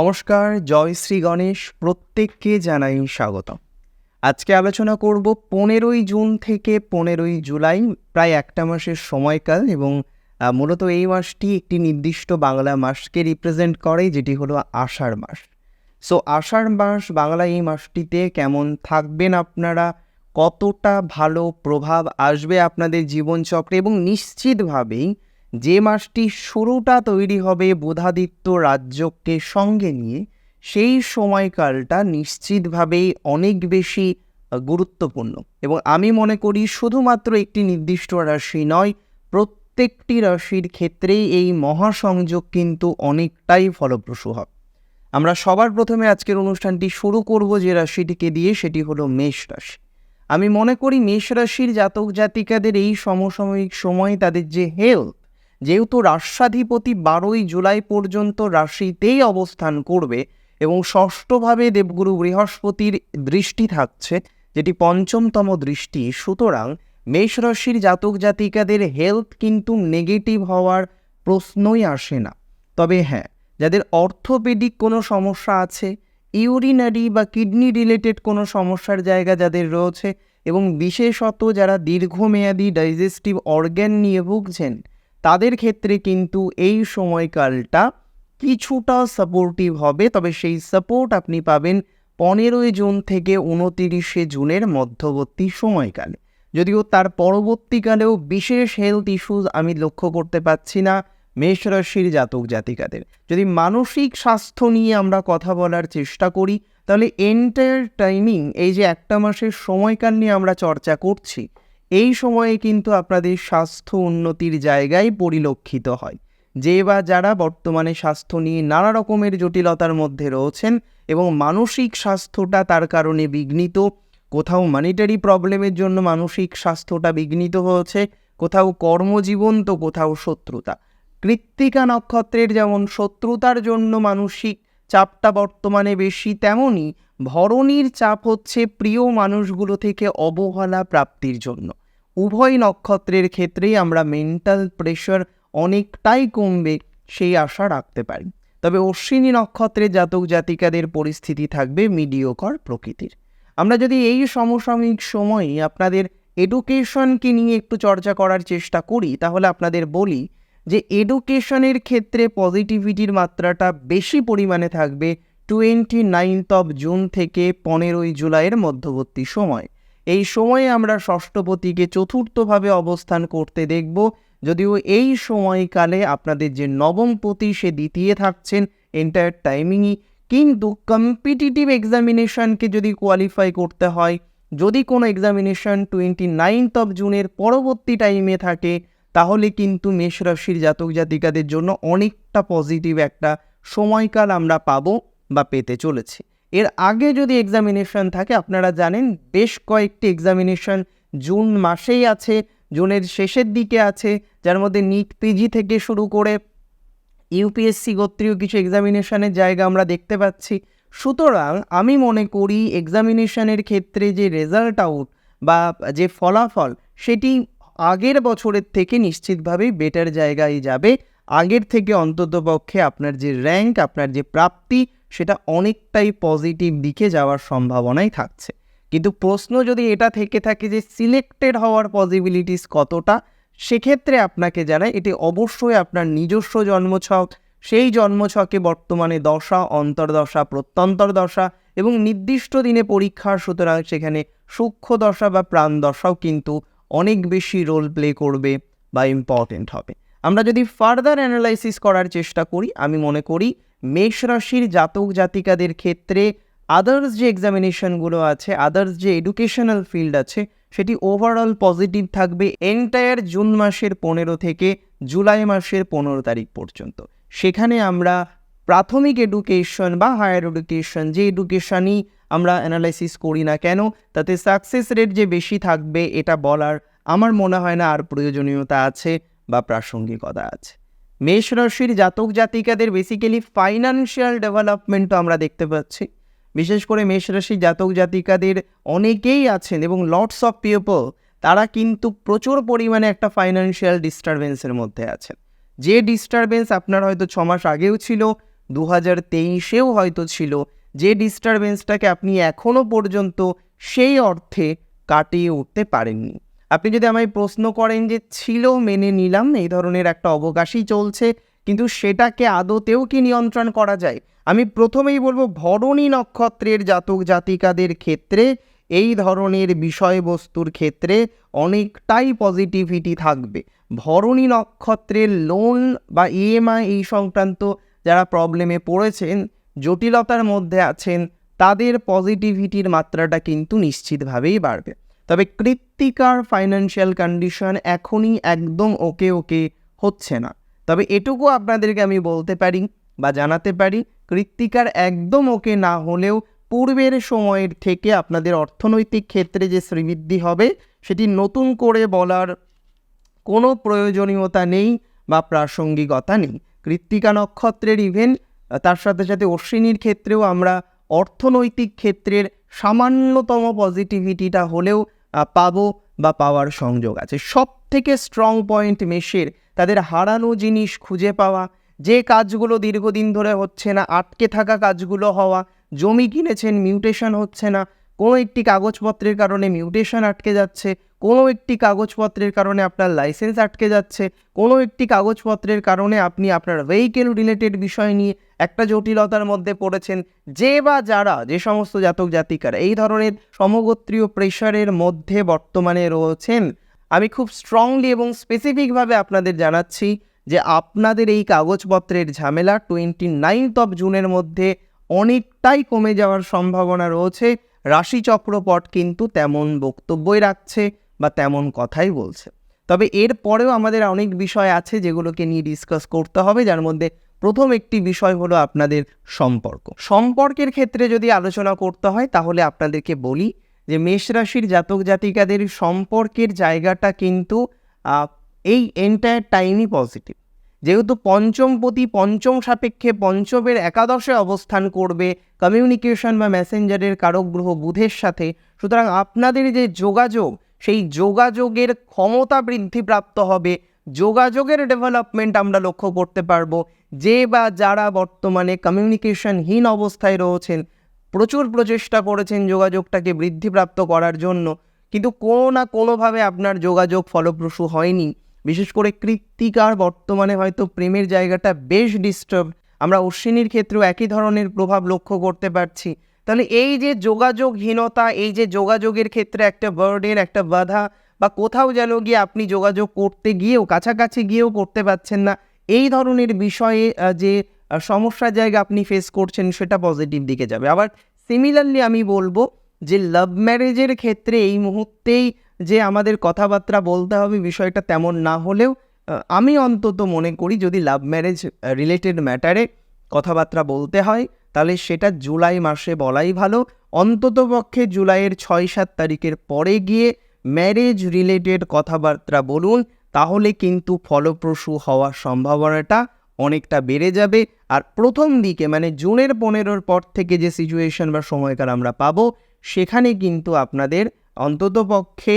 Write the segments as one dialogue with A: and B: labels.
A: নমস্কার, জয় শ্রী গণেশ, প্রত্যেককে জানাই স্বাগত আজকে আলোচনা করব পনেরোই জুন থেকে পনেরোই জুলাই, প্রায় একটা মাসের সময়কাল এবং মূলত এই মাসটি একটি নির্দিষ্ট বাংলা মাসকে রিপ্রেজেন্ট করে, যেটি হলো আষাঢ় মাস। সো আষাঢ় মাস বাংলা এই মাসটিতে কেমন থাকবেন আপনারা? কতটা ভালো প্রভাব আসবে আপনাদের জীবনচক্রে? এবং নিশ্চিতভাবেই যে মাসটি শুরুটা তৈরি হবে বোধাদিত্য রাজ্যকে সঙ্গে নিয়ে, সেই সময়কালটা নিশ্চিতভাবেই অনেক বেশি গুরুত্বপূর্ণ। এবং আমি মনে করি শুধুমাত্র একটি নির্দিষ্ট রাশি নয়, প্রত্যেকটি রাশির ক্ষেত্রেই এই মহাসংযোগ কিন্তু অনেকটাই ফলপ্রসূ হবে আমরা সবার প্রথমে আজকের অনুষ্ঠানটি শুরু করব যে রাশিটিকে দিয়ে, সেটি হলো মেষ রাশি। আমি মনে করি মেষ রাশির জাতক জাতিকাদের এই সমসাময়িক সময় তাদের যে হেলথ যেহেতু রাষ্ট্রাধিপতি বারোই জুলাই পর্যন্ত রাশিতেই অবস্থান করবে এবং ষষ্ঠভাবে দেবগুরু বৃহস্পতির দৃষ্টি থাকছে, যেটি পঞ্চমতম দৃষ্টি, সুতরাং মেষ রাশির জাতক জাতিকাদের হেলথ কিন্তু নেগেটিভ হওয়ার প্রশ্নই আসে না। তবে হ্যাঁ যাদের অর্থোপেডিক কোনো সমস্যা আছে ইউরিনারি বা কিডনি রিলেটেড কোনো সমস্যার জায়গা যাদের রয়েছে এবং বিশেষত যারা দীর্ঘমেয়াদী ডাইজেস্টিভ অর্গ্যান নিয়ে ভুগছেন তাদের ক্ষেত্রে কিন্তু এই সময়কালটা কিছুটা সাপোর্টিভ হবে। তবে সেই সাপোর্ট আপনি পাবেন পনেরোই জুন থেকে উনতিরিশে জুনের মধ্যবর্তী সময়কালে। যদিও তার পরবর্তীকালেও বিশেষ হেলথ ইস্যুজ আমি লক্ষ্য করতে পারছি না মেষ রাশির জাতক জাতিকাদের। যদি মানসিক স্বাস্থ্য নিয়ে আমরা কথা বলার চেষ্টা করি, তাহলে এন্টায়ার টাইমিং এই যে একটা মাসের সময়কাল নিয়ে আমরা চর্চা করছি এই সময়ে কিন্তু আপনাদের স্বাস্থ্য উন্নতির জায়গায় পরিলক্ষিত হয়। যে বা যারা বর্তমানে স্বাস্থ্য নিয়ে নানা রকমের জটিলতার মধ্যে রয়েছেন এবং মানসিক স্বাস্থ্যটা তার কারণে বিঘ্নিত, কোথাও মানিটারি প্রবলেমের জন্য মানসিক স্বাস্থ্যটা বিঘ্নিত হয়েছে, কোথাও কর্মজীবন তো কোথাও শত্রুতা। কৃত্তিকা নক্ষত্রের যেমন শত্রুতার জন্য মানসিক চাপটা বর্তমানে বেশি তেমনই ভরণীর চাপ হচ্ছে প্রিয় মানুষগুলো থেকে অবহেলা প্রাপ্তির জন্য। উভয় নক্ষত্রের ক্ষেত্রেই আমরা মেন্টাল প্রেশার অনেকটাই কমবে, সেই আশা রাখতে পারি। তবে অশ্বিনী নক্ষত্রে জাতক জাতিকাদের পরিস্থিতি থাকবে মিডিওকর প্রকৃতির। আমরা যদি এই সমসাময়িক সময়ে আপনাদের এডুকেশনকে নিয়ে একটু চর্চা করার চেষ্টা করি, তাহলে আপনাদের বলি যে এডুকেশনের ক্ষেত্রে পজিটিভিটির মাত্রাটা বেশি পরিমাণে থাকবে টোয়েন্টি নাইনথ অফ জুন থেকে পনেরোই জুলাইয়ের মধ্যবর্তী সময়। এই সময়ে আমরা ষষ্ঠপতিকে চতুর্থভাবে অবস্থান করতে দেখব। যদিও এই সময়কালে আপনাদের যে নবমপতি সে দ্বিতীয় থাকছেন এন্টায়ার টাইমিংই কিন্তু কম্পিটিটিভ এক্সামিনেশনকে যদি কোয়ালিফাই করতে হয়, যদি কোনো এক্সামিনেশন টোয়েন্টি নাইনথ অফ জুনের পরবর্তী টাইমে থাকে, তাহলে কিন্তু মেষ রাশির জাতক জাতিকাদের জন্য অনেকটা পজিটিভ একটা সময়কাল আমরা পাবো বা পেতে চলেছি। এর আগে যদি এক্সামিনেশন থাকে, আপনারা জানেন বেশ কয়েকটি এক্সামিনেশন জুন মাসেই আছে, জুনের শেষের দিকে আছে, যার মধ্যে নিট পিজি থেকে শুরু করে ইউপিএসসি গোত্রীয় কিছু এক্সামিনেশনের জায়গা আমরা দেখতে পাচ্ছি। সুতরাং আমি মনে করি এক্সামিনেশনের ক্ষেত্রে যে রেজাল্ট আউট বা যে ফলাফল, সেটি আগের বছরের থেকে নিশ্চিতভাবেই বেটার জায়গায় যাবে। আগের থেকে অন্ততপক্ষে আপনার যে র্যাঙ্ক আপনার যে প্রাপ্তি সেটা অনেকটাই পজিটিভ দিকে যাওয়ার সম্ভাবনাই থাকছে। কিন্তু প্রশ্ন যদি এটা থেকে থাকে যে সিলেক্টেড হওয়ার পসিবিলিটিস কতটা, সেক্ষেত্রে আপনাকে জানাই এটি অবশ্যই আপনার নিজস্ব জন্মছক, সেই জন্মছকে বর্তমানে দশা, অন্তর্দশা প্রত্যন্তর দশা এবং নির্দিষ্ট দিনে পরীক্ষার সুতরাং সেখানে সূক্ষ্ম দশা বা প্রাণ দশাও কিন্তু অনেক বেশি রোল প্লে করবে বা ইম্পর্টেন্ট হবে। আমরা যদি ফার্দার অ্যানালাইসিস করার চেষ্টা করি, আমি মনে করি মেষ রাশির জাতক জাতিকাদের ক্ষেত্রে আদার্স যে এক্সামিনেশনগুলো আছে আদার্স যে এডুকেশনাল ফিল্ড আছে, সেটি ওভারঅল পজিটিভ থাকবে এন্টায়ার জুন মাসের পনেরো থেকে জুলাই মাসের পনেরো তারিখ পর্যন্ত। সেখানে আমরা প্রাথমিক এডুকেশন বা হায়ার এডুকেশন যে এডুকেশনই আমরা অ্যানালাইসিস করি না কেন, তাতে সাকসেস রেট যে বেশি থাকবে এটা বলার আমার মনে হয় না আর প্রয়োজনীয়তা আছে বা প্রাসঙ্গিকতা আছে। মেষ রাশির জাতক জাতিকাদের বেসিক্যালি ফাইন্যান্সিয়াল ডেভেলপমেন্টও আমরা দেখতে পাচ্ছি। বিশেষ করে মেষ রাশির জাতক জাতিকাদের অনেকেই আছেন এবং লটস অফ পিপল তারা কিন্তু প্রচুর পরিমাণে একটা ফাইন্যান্সিয়াল ডিস্টারবেন্সের মধ্যে আছেন। যে ডিস্টারবেন্স আপনার হয়তো ছ মাস আগেও ছিল দু হাজার তেইশেও হয়তো ছিল, যে ডিস্টারবেন্সটাকে আপনি এখনও পর্যন্ত সেই অর্থে কাটিয়ে উঠতে পারেননি। আপনি যদি আমায় প্রশ্ন করেন যে ছিল মেনে নিলাম, এই ধরনের একটা অবকাশই চলছে, কিন্তু সেটাকে আদতেও কি নিয়ন্ত্রণ করা যায়? আমি প্রথমেই বলব, ভরণী নক্ষত্রের জাতক জাতিকাদের ক্ষেত্রে, এই ধরনের বিষয়বস্তুর ক্ষেত্রে অনেকটাই পজিটিভিটি থাকবে। ভরণী নক্ষত্রের লোন বা ইএমআই এই সংক্রান্ত যারা প্রবলেমে পড়েছেন, জটিলতার মধ্যে আছেন, তাদের পজিটিভিটির মাত্রাটা কিন্তু নিশ্চিতভাবেই বাড়বে। তবে কৃত্তিকার ফাইন্যান্সিয়াল কন্ডিশন এখনই একদম ওকে ওকে হচ্ছে না। তবে এটুকু আপনাদেরকে আমি বলতে পারি বা জানাতে পারি, কৃত্তিকার একদম ওকে না হলেও পূর্বের সময়ের থেকে আপনাদের অর্থনৈতিক ক্ষেত্রে যে শ্রীবৃদ্ধি হবে, সেটি নতুন করে বলার কোনো প্রয়োজনীয়তা নেই বা প্রাসঙ্গিকতা নেই। কৃত্তিকা নক্ষত্রের ইভেন তার সাথে সাথে অশ্বিনীর ক্ষেত্রেও আমরা অর্থনৈতিক ক্ষেত্রের সামান্যতম পজিটিভিটিটা হলেও পাবো বা পাওয়ার সংযোগ আছে। সব থেকে স্ট্রং পয়েন্ট মেশের তাদের হারানো জিনিস খুঁজে পাওয়া, যে কাজগুলো দীর্ঘদিন ধরে হচ্ছে না, আটকে থাকা কাজগুলো হওয়া, জমি কিনেছেন মিউটেশন হচ্ছে না, কোনো একটি কাগজপত্রের কারণে মিউটেশন আটকে যাচ্ছে কোনো একটি কাগজপত্রের কারণে আপনার লাইসেন্স আটকে যাচ্ছে, কোনো একটি কাগজপত্রের কারণে আপনি আপনার ভেহিকেল রিলেটেড বিষয় নিয়ে একটা জটিলতার মধ্যে পড়েছেন, যে বা যারা, যে সমস্ত জাতক জাতিকারা এই ধরনের সমগোত্রীয় প্রেশারের মধ্যে বর্তমানে রয়েছেন, আমি খুব স্ট্রংলি এবং স্পেসিফিকভাবে আপনাদের জানাচ্ছি যে আপনাদের এই কাগজপত্রের ঝামেলা টোয়েন্টি নাইনথ অফ জুনের মধ্যে অনেকটাই কমে যাওয়ার সম্ভাবনা রয়েছে। রাশিচক্রপট কিন্তু তেমন বক্তব্যই রাখছে বা তেমন কথাই বলছে। তবে এর পরেও আমাদের অনেক বিষয় আছে যেগুলোকে নিয়ে ডিসকাস করতে হবে, যার মধ্যে প্রথম একটি বিষয় হলো আপনাদের সম্পর্ক। সম্পর্কের ক্ষেত্রে যদি আলোচনা করতে হয়, তাহলে আপনাদেরকে বলি যে মেষ রাশির জাতক জাতিকাদের সম্পর্কের জায়গাটা কিন্তু এই এন্টায়ার টাইমই পজিটিভ যেহেতু পঞ্চমপতি পঞ্চম সাপেক্ষে পঞ্চমের একাদশে অবস্থান করবে কমিউনিকেশন বা মেসেঞ্জারের কারক গ্রহ বুধের সাথে। সুতরাং আপনাদের যে যোগাযোগ সেই যোগাযোগের ক্ষমতা বৃদ্ধিপ্রাপ্ত হবে। যোগাযোগের ডেভেলপমেন্ট আমরা লক্ষ্য করতে পারব। যে বা যারা বর্তমানে কমিউনিকেশনহীন অবস্থায় রয়েছেন, প্রচুর প্রচেষ্টা করেছেন যোগাযোগটাকে বৃদ্ধিপ্রাপ্ত করার জন্য। কিন্তু কোনো না কোনোভাবে আপনার যোগাযোগ ফলপ্রসূ হয়নি। বিশেষ করে কৃত্তিকার বর্তমানে হয়তো প্রেমের জায়গাটা বেশ ডিস্টার্ব আমরা অশ্বিনীর ক্ষেত্রেও একই ধরনের প্রভাব লক্ষ্য করতে পারছি। তাহলে এই যে যোগাযোগহীনতা, এই যে যোগাযোগের ক্ষেত্রে একটা বার্ডের একটা বাধা, বা কোথাও যেন গিয়ে আপনি যোগাযোগ করতে গিয়েও, কাছাকাছি গিয়েও করতে পারছেন না, এই ধরনের বিষয়ে যে সমস্যার জায়গা আপনি ফেস করছেন সেটা পজিটিভ দিকে যাবে। আবার সিমিলারলি আমি বলব যে লাভ ম্যারেজের ক্ষেত্রে এই মুহূর্তেই যে আমাদের কথাবার্তা বলতে হবে বিষয়টা তেমন না হলেও আমি অন্তত মনে করি যদি লাভ ম্যারেজ রিলেটেড ম্যাটারে কথাবার্তা বলতে হয়, তাহলে সেটা জুলাই মাসে বলাই ভালো। অন্ততপক্ষে জুলাইয়ের ছয় সাত তারিখের পরে গিয়ে ম্যারেজ রিলেটেড কথাবার্তা বলুন, তাহলে কিন্তু ফলপ্রসূ হওয়ার সম্ভাবনাটা অনেকটা বেড়ে যাবে। আর প্রথম দিকে মানে জুনের পনেরোর পর থেকে যে সিচুয়েশন বা সময়কাল আমরা পাবো, সেখানে কিন্তু আপনাদের অন্ততপক্ষে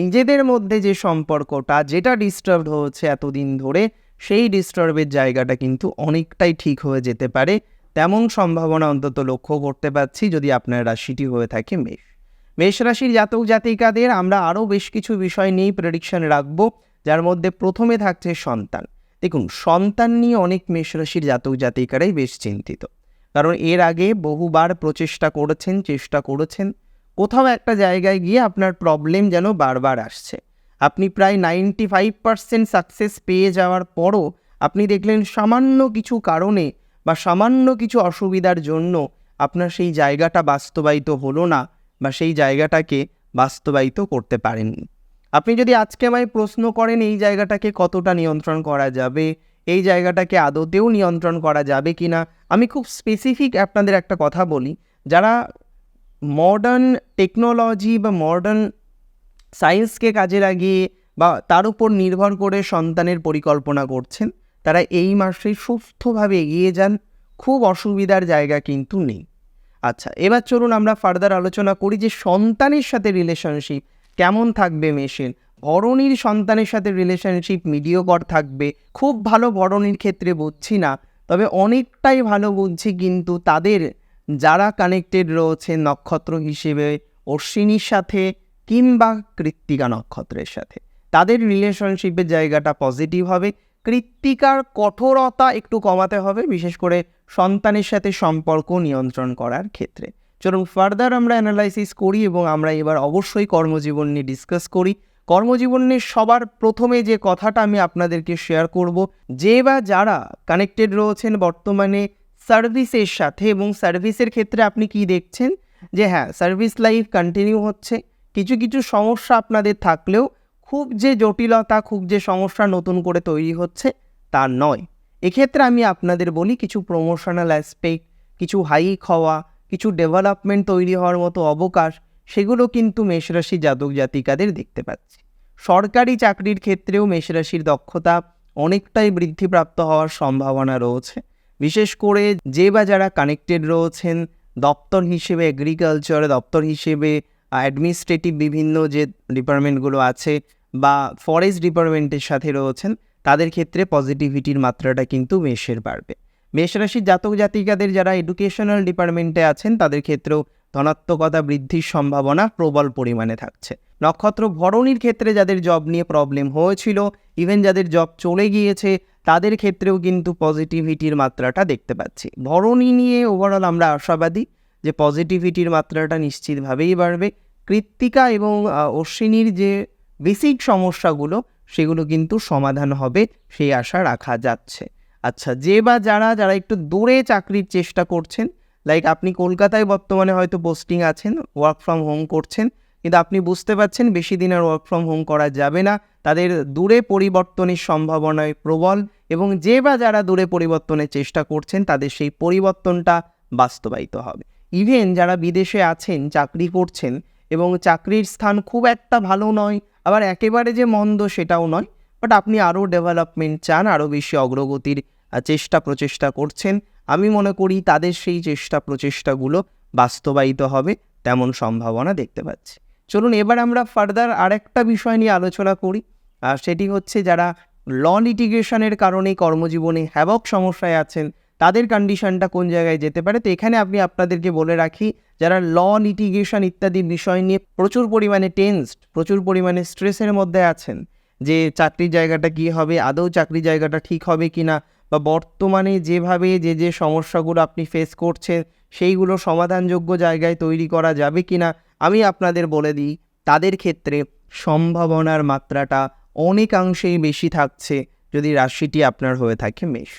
A: নিজেদের মধ্যে যে সম্পর্কটা, যেটা ডিস্টার্ব হচ্ছে এতদিন ধরে সেই ডিস্টার্বের জায়গাটা কিন্তু অনেকটাই ঠিক হয়ে যেতে পারে। তেমন সম্ভাবনা অন্তত লক্ষ্য করতে পারছি যদি আপনার রাশিটি হয়ে থাকে মেষ। মেষ রাশির জাতক জাতিকাদের আমরা আরও বেশ কিছু বিষয় নিয়েই প্রেডিকশন রাখব, যার মধ্যে প্রথমে থাকছে সন্তান। দেখুন, সন্তান নিয়ে অনেক মেষ রাশির জাতক জাতিকারাই বেশ চিন্তিত। কারণ এর আগে বহুবার প্রচেষ্টা করেছেন, চেষ্টা করেছেন। কোথাও একটা জায়গায় গিয়ে আপনার প্রবলেম যেন বারবার আসছে। আপনি প্রায় নাইনটি ফাইভ পার্সেন্ট সাকসেস পেয়ে যাওয়ার পরও আপনি দেখলেন সামান্য কিছু কারণে বা সামান্য কিছু অসুবিধার জন্য আপনার সেই জায়গাটা বাস্তবায়িত হলো না বা সেই জায়গাটাকে বাস্তবায়িত করতে পারেননি। আপনি যদি আজকে আমায় প্রশ্ন করেন এই জায়গাটাকে কতটা নিয়ন্ত্রণ করা যাবে, এই জায়গাটাকে আদতেও নিয়ন্ত্রণ করা যাবে কি না আমি খুব স্পেসিফিক আপনাদের একটা কথা বলি। যারা মডার্ন টেকনোলজি বা মডার্ন সায়েন্সকে কাজে লাগিয়ে বা তার উপর নির্ভর করে সন্তানের পরিকল্পনা করছেন, তারা এই মাসে সুস্থভাবে এগিয়ে যান, খুব অসুবিধার জায়গা কিন্তু নেই। আচ্ছা এবার চলুন আমরা ফার্দার আলোচনা করি যে সন্তানের সাথে রিলেশনশিপ কেমন থাকবে মেশের ভরণীর সন্তানের সাথে রিলেশনশিপ মিডিওকর থাকবে, খুব ভালো ভরণীর ক্ষেত্রে বুঝছি না, তবে অনেকটাই ভালো বুঝছি কিন্তু তাদের যারা কানেক্টেড রয়েছে নক্ষত্র হিসেবে, অশ্বিনীর সাথে কিংবা কৃত্তিকা নক্ষত্রের সাথে। তাদের রিলেশনশিপের জায়গাটা পজিটিভ হবে, কৃত্তিকার কঠোরতা একটু কমাতে হবে, বিশেষ করে সন্তানের সাথে সম্পর্ক নিয়ন্ত্রণ করার ক্ষেত্রে। চলুন ফার্দার আমরা অ্যানালাইসিস করি এবং আমরা এবার অবশ্যই কর্মজীবন নিয়ে ডিসকাস করি। কর্মজীবন নিয়ে সবার প্রথমে যে কথাটা আমি আপনাদেরকে শেয়ার করব, যে বা যারা কানেক্টেড রয়েছেন বর্তমানে সার্ভিসের সাথে এবং সার্ভিসের ক্ষেত্রে আপনি কি দেখছেন? যে হ্যাঁ সার্ভিস লাইফ কন্টিনিউ হচ্ছে। কিছু কিছু সমস্যা আপনাদের থাকলেও খুব যে জটিলতা, খুব যে সমস্যা নতুন করে তৈরি হচ্ছে তা নয়। এক্ষেত্রে আমি আপনাদের বলি কিছু প্রমোশনাল অ্যাসপেক্ট কিছু হাইক হওয়া, কিছু ডেভেলপমেন্ট তৈরি হওয়ার মতো অবকাশ, সেগুলো কিন্তু মেষরাশি জাতক জাতিকাদের দেখতে পাচ্ছি। সরকারি চাকরির ক্ষেত্রেও মেষরাশির দক্ষতা অনেকটাই বৃদ্ধিপ্রাপ্ত হওয়ার সম্ভাবনা রয়েছে। বিশেষ করে যে বা যারা কানেক্টেড রয়েছেন, দপ্তর হিসেবে এগ্রিকালচার দপ্তর হিসেবে অ্যাডমিনিস্ট্রেটিভ বিভিন্ন যে ডিপার্টমেন্টগুলো আছে বা ফরেস্ট ডিপার্টমেন্টের সাথে রয়েছেন, তাদের ক্ষেত্রে পজিটিভিটির মাত্রাটা কিন্তু মেষের বাড়বে। মেষ রাশির জাতক জাতিকাদের যারা এডুকেশনাল ডিপার্টমেন্টে আছেন, তাদের ক্ষেত্রেও ধনাত্মকতা বৃদ্ধির সম্ভাবনা প্রবল পরিমাণে থাকছে। নক্ষত্র ভরণীর ক্ষেত্রে যাদের জব নিয়ে প্রবলেম হয়েছিল ইভেন যাদের জব চলে গিয়েছে, তাদের ক্ষেত্রেও কিন্তু পজিটিভিটির মাত্রাটা দেখতে পাচ্ছি। ভরণী নিয়ে ওভারঅল আমরা আশাবাদী যে পজিটিভিটির মাত্রাটা নিশ্চিতভাবেই বাড়বে। কৃত্তিকা এবং অশ্বিনীর যে বেসিক সমস্যাগুলো, সেগুলো কিন্তু সমাধান হবে, সেই আশা রাখা যাচ্ছে। আচ্ছা যে বা যারা যারা একটু দূরে চাকরির চেষ্টা করছেন লাইক আপনি কলকাতায় বর্তমানে হয়তো পোস্টিং আছেন ওয়ার্ক ফ্রম হোম করছেন, কিন্তু আপনি বুঝতে পারছেন বেশি দিন আর ওয়ার্ক ফ্রম হোম করা যাবে না, তাদের দূরে পরিবর্তনের সম্ভাবনায় প্রবল এবং যে বা যারা দূরে পরিবর্তনের চেষ্টা করছেন, তাদের সেই পরিবর্তনটা বাস্তবায়িত হবে। ইভেন যারা বিদেশে আছেন, চাকরি করছেন এবং চাকরির স্থান খুব একটা ভালো নয়, আবার একেবারে যে মন্দ সেটাও নয় বাট আপনি আরও ডেভেলপমেন্ট চান, আরও বেশি অগ্রগতির চেষ্টা প্রচেষ্টা করছেন। আমি মনে করি তাদের সেই চেষ্টা প্রচেষ্টাগুলো বাস্তবায়িত হবে, তেমন সম্ভাবনা দেখতে পাচ্ছি। চলুন এবার আমরা ফার্দার আরেকটা বিষয় নিয়ে আলোচনা করি। সেটি হচ্ছে যারা ল লিটিগেশনের কারণে কর্মজীবনে হ্যাবক সমস্যায় আছেন তাদের কন্ডিশনটা কোন জায়গায় যেতে পারে? তো এখানে আপনি আপনাদেরকে বলে রাখি, যারা ল লিটিগেশন ইত্যাদি বিষয় নিয়ে প্রচুর পরিমাণে টেন্সড প্রচুর পরিমাণে স্ট্রেসের মধ্যে আছেন, যে চাকরির জায়গাটা কি হবে, আদৌ চাকরির জায়গাটা ঠিক হবে কি না বা বর্তমানে যেভাবে যে যে সমস্যাগুলো আপনি ফেস করছেন, সেইগুলো সমাধানযোগ্য জায়গায় তৈরি করা যাবে কি না আমি আপনাদের বলে দিই, তাদের ক্ষেত্রে সম্ভাবনার মাত্রাটা অনেকাংশেই বেশি থাকছে যদি রাশিটি আপনার হয়ে থাকে মেষ।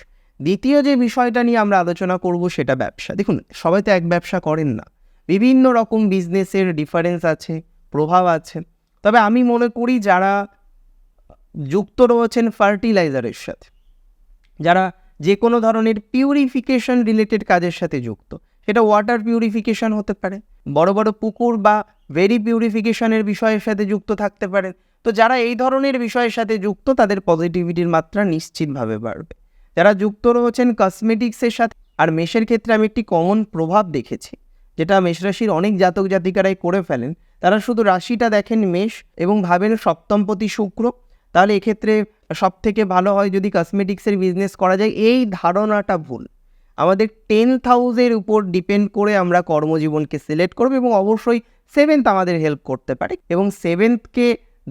A: দ্বিতীয় যে বিষয়টা নিয়ে আমরা আলোচনা করব সেটা ব্যবসা। দেখুন, সবাই তো এক ব্যবসা করেন না। বিভিন্ন রকম বিজনেসের ডিফারেন্স আছে, প্রভাব আছে। তবে আমি মনে করি যারা যুক্ত রয়েছেন ফার্টিলাইজারের সাথে, যারা যে কোনো ধরনের পিউরিফিকেশন রিলেটেড কাজের সাথে যুক্ত, সেটা ওয়াটার পিউরিফিকেশন হতে পারে, বড় বড় পুকুর বা ভেরি পিউরিফিকেশনের বিষয়ের সাথে যুক্ত থাকতে পারেন। তো যারা এই ধরনের বিষয়ের সাথে যুক্ত, তাদের পজিটিভিটির মাত্রা নিশ্চিতভাবে বাড়বে। যারা যুক্ত রয়েছেন কসমেটিক্সের সাথে, আর মেষের ক্ষেত্রে আমি একটি কমন প্রভাব দেখেছি, যেটা মেষ রাশির অনেক জাতক জাতিকারাই করে ফেলেন। তারা শুধু রাশিটা দেখেন মেষ এবং ভাবেন সপ্তমপতি শুক্র। তাহলে এক্ষেত্রে সব থেকে ভালো হয় যদি কসমেটিক্সের বিজনেস করা যায়, এই ধারণাটা ভুল। আমাদের টেন্থ হাউসের উপর ডিপেন্ড করে আমরা কর্মজীবনকে সিলেক্ট করব এবং অবশ্যই সেভেন্থ আমাদের হেল্প করতে পারে এবং সেভেন্থকে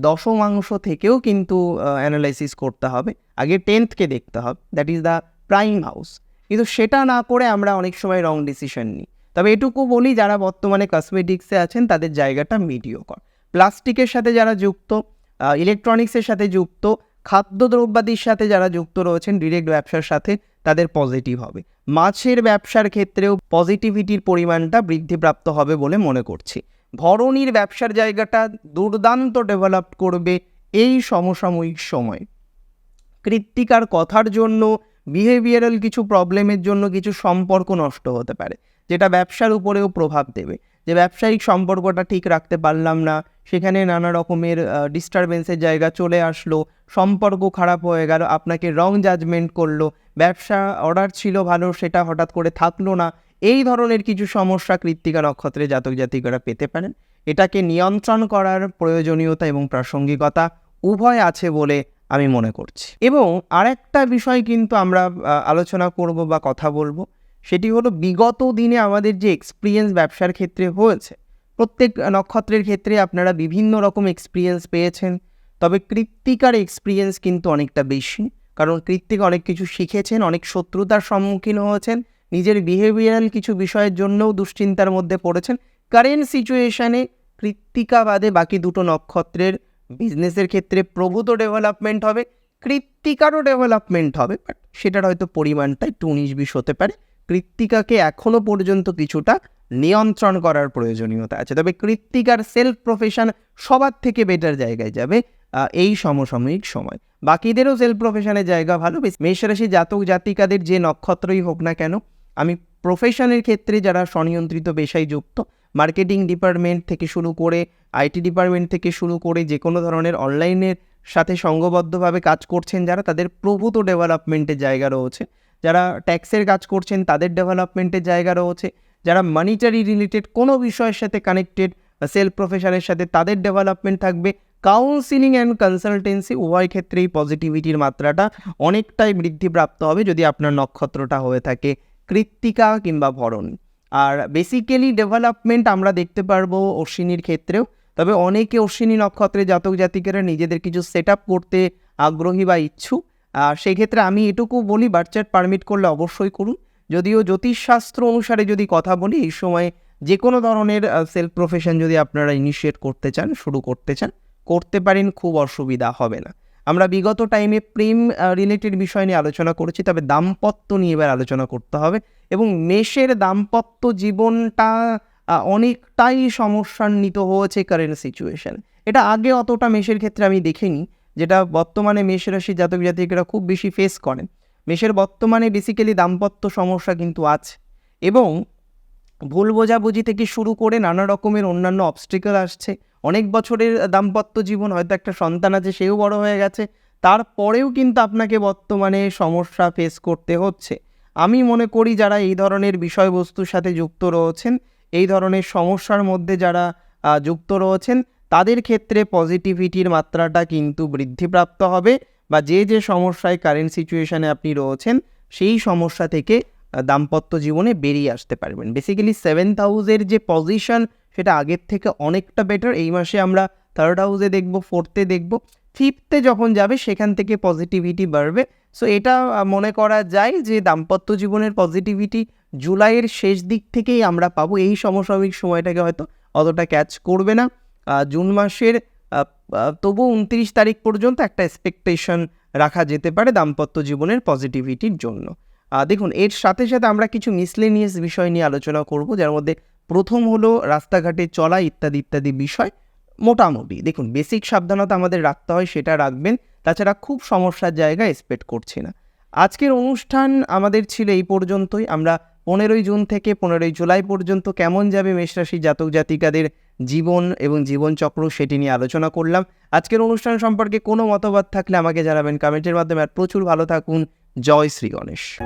A: দশমাংশ থেকেও কিন্তু অ্যানালাইসিস করতে হবে। আগে টেন্থকে দেখতে হবে that is the prime house কিন্তু সেটা না করে আমরা অনেক সময় রং ডিসিশন নিই। তবে এটুকু বলি, যারা বর্তমানে কসমেটিক্সে আছেন, তাদের জায়গাটা মিডিওকর প্লাস্টিকের সাথে যারা যুক্ত ইলেকট্রনিক্সের সাথে যুক্ত, খাদ্যদ্রব্যাদির সাথে যারা যুক্ত রয়েছেন ডিরেক্ট ব্যবসার সাথে তাদের পজিটিভ হবে। মাছের ব্যবসার ক্ষেত্রেও পজিটিভিটির পরিমাণটা বৃদ্ধিপ্রাপ্ত হবে বলে মনে করছি। ভরণীর ব্যবসার জায়গাটা দুর্দান্ত ডেভেলপ করবে এই সমসাময়িক সময়। কৃত্তিকার কথার জন্য বিহেভিয়ারাল কিছু প্রবলেমের জন্য কিছু সম্পর্ক নষ্ট হতে পারে। যেটা ব্যবসার উপরেও প্রভাব দেবে। যে ব্যবসায়িক সম্পর্কটা ঠিক রাখতে পারলাম না, সেখানে নানা রকমের ডিস্টারবেন্সের জায়গা চলে আসলো, সম্পর্ক খারাপ হয়ে গেল, আপনাকে রং জাজমেন্ট করল, ব্যবসা অর্ডার ছিল ভালো, সেটা হঠাৎ করে থাকল না, এই ধরনের কিছু সমস্যা কৃত্তিকা নক্ষত্রে জাতক জাতিকারা পেতে পারেন। এটাকে নিয়ন্ত্রণ করার প্রয়োজনীয়তা এবং প্রাসঙ্গিকতা উভয় আছে বলে আমি মনে করছি। এবং আরেকটা বিষয় কিন্তু আমরা আলোচনা করব বা কথা বলব, সেটি হলো বিগত দিনে আমাদের যে এক্সপিরিয়েন্স ব্যবসার ক্ষেত্রে হয়েছে, প্রত্যেক নক্ষত্রের ক্ষেত্রে আপনারা বিভিন্ন রকম এক্সপিরিয়েন্স পেয়েছেন, তবে কৃত্তিকার এক্সপিরিয়েন্স কিন্তু অনেকটা বেশি, কারণ কৃত্তিক অনেক কিছু শিখেছেন, অনেক শত্রুতার সম্মুখীন হয়েছেন, নিজের বিহেভিয়ারাল কিছু বিষয়ের জন্যও দুশ্চিন্তার মধ্যে পড়েছেন কারেন্ট সিচুয়েশানে কৃত্তিকা বাদে বাকি দুটো নক্ষত্রের বিজনেসের ক্ষেত্রে প্রভূত ডেভেলপমেন্ট হবে, কৃত্তিকারও ডেভেলপমেন্ট হবে বাট সেটার হয়তো পরিমাণটা একটু উনিশ বিশ হতে পারে। কৃত্তিকাকে এখনও পর্যন্ত কিছুটা নিয়ন্ত্রণ করার প্রয়োজনীয়তা আছে। তবে কৃত্তিকার সেলফ প্রফেশন সবার থেকে বেটার জায়গায় যাবে এই সমসাময়িক সময়। বাকিদেরও সেলফ প্রফেশনের জায়গা ভালো। বেশ, মেষরাশি জাতক জাতিকাদের যে নক্ষত্রই হোক না কেন, আমি প্রফেশনের ক্ষেত্রে যারা স্বনিয়ন্ত্রিত পেশায় যুক্ত মার্কেটিং ডিপার্টমেন্ট থেকে শুরু করে আইটি ডিপার্টমেন্ট থেকে শুরু করে যে কোনো ধরনের অনলাইনের সাথে সঙ্গবদ্ধভাবে কাজ করছেন যারা, তাদের প্রভূত ডেভেলপমেন্টের জায়গা রয়েছে। যারা ট্যাক্সের কাজ করছেন, তাদের ডেভেলপমেন্টের জায়গা রয়েছে। যারা মানিটারি রিলেটেড কোনো বিষয়ের সাথে কানেক্টেড সেলফ প্রফেশনের সাথে, তাদের ডেভেলপমেন্ট থাকবে। কাউন্সিলিং অ্যান্ড কনসালটেন্সি উভয় ক্ষেত্রেই পজিটিভিটির মাত্রাটা অনেকটাই বৃদ্ধিপ্রাপ্ত হবে যদি আপনার নক্ষত্রটা হয়ে থাকে কৃত্তিকা কিংবা ভরণ। আর বেসিক্যালি ডেভেলপমেন্ট আমরা দেখতে পারব অশ্বিনীর ক্ষেত্রেও। তবে অনেকে অশ্বিনী নক্ষত্রে জাতক জাতিকেরা নিজেদের কিছু সেট করতে আগ্রহী বা ইচ্ছুক। আর সেই ক্ষেত্রে আমি এটুকু বলি বার্চার্ট পারমিট করলে অবশ্যই করুন। যদিও জ্যোতিষশাস্ত্র অনুসারে যদি কথা বলি, এই সময়ে যে কোনো ধরনের সেলফ প্রফেশন যদি আপনারা ইনিশিয়েট করতে চান, শুরু করতে চান, করতে পারেন, খুব অসুবিধা হবে না। আমরা বিগত টাইমে প্রেম রিলেটেড বিষয় নিয়ে আলোচনা করেছি, তবে দাম্পত্য নিয়ে এবার আলোচনা করতে হবে এবং মেষের দাম্পত্য জীবনটা অনেকটাই সমস্যান্বিত হয়েছে কারেন্ট সিচুয়েশন এটা আগে অতটা মেষের ক্ষেত্রে আমি দেখিনি, যেটা বর্তমানে মেষ রাশি জাতক জাতিকেরা খুব বেশি ফেস করেন। মেষের বর্তমানে বেসিক্যালি দাম্পত্য সমস্যা কিন্তু আছে এবং ভুল বোঝাবুঝি থেকে শুরু করে নানা রকমের অন্যান্য অবস্টিকেল আসছে? অনেক বছরের দাম্পত্য জীবন হয়তো একটা সন্তান আছে, সেও বড় হয়ে গেছে। তারপরেও কিন্তু আপনাকে বর্তমানে সমস্যা ফেস করতে হচ্ছে। আমি মনে করি যারা এই ধরনের বিষয়বস্তুর সাথে যুক্ত রয়েছেন, এই ধরনের সমস্যার মধ্যে যারা যুক্ত রয়েছেন, তাদের ক্ষেত্রে পজিটিভিটির মাত্রাটা কিন্তু বৃদ্ধিপ্রাপ্ত হবে। বা যে যে সমস্যায় কারেন্ট সিচুয়েশানে আপনি রয়েছেন, সেই সমস্যা থেকে দাম্পত্য জীবনে বেরিয়ে আসতে পারবেন। বেসিক্যালি সেভেন্থ হাউসের যে পজিশন সেটা আগের থেকে অনেকটা বেটার এই মাসে আমরা থার্ড হাউসে দেখব ফোর্থে দেখব। ফিফথে যখন যাবে, সেখান থেকে পজিটিভিটি বাড়বে। সো এটা মনে করা যায় যে দাম্পত্য জীবনের পজিটিভিটি জুলাইয়ের শেষ দিক থেকেই আমরা পাবো। এই সমসাময়িক সময়টাকে হয়তো অতটা ক্যাচ করবে না। জুন মাসের তবু উনত্রিশ তারিখ পর্যন্ত একটা এক্সপেকটেশন রাখা যেতে পারে দাম্পত্য জীবনের পজিটিভিটির জন্য। দেখুন, এর সাথে সাথে আমরা কিছু মিসলেনিয়াস বিষয় নিয়ে আলোচনা করব, যার মধ্যে প্রথম হলো রাস্তাঘাটে চলা ইত্যাদি ইত্যাদি বিষয়, মোটামুটি। দেখুন বেসিক সাবধানতা আমাদের রাখতে হয়, সেটা রাখবেন। তাছাড়া খুব সমস্যার জায়গা এক্সপেক্ট করছি না। আজকের অনুষ্ঠান আমাদের ছিল এই পর্যন্তই। আমরা পনেরোই জুন থেকে পনেরোই জুলাই পর্যন্ত কেমন যাবে মেষরাশি জাতক জাতিকাদের জীবন এবং জীবনচক্র সেটি নিয়ে আলোচনা করলাম। আজকের অনুষ্ঠান সম্পর্কে কোনো মতবাদ থাকলে আমাকে জানাবেন। কমেন্টের মাধ্যমে আর প্রচুর ভালো থাকুন। জয় শ্রী গণেশ।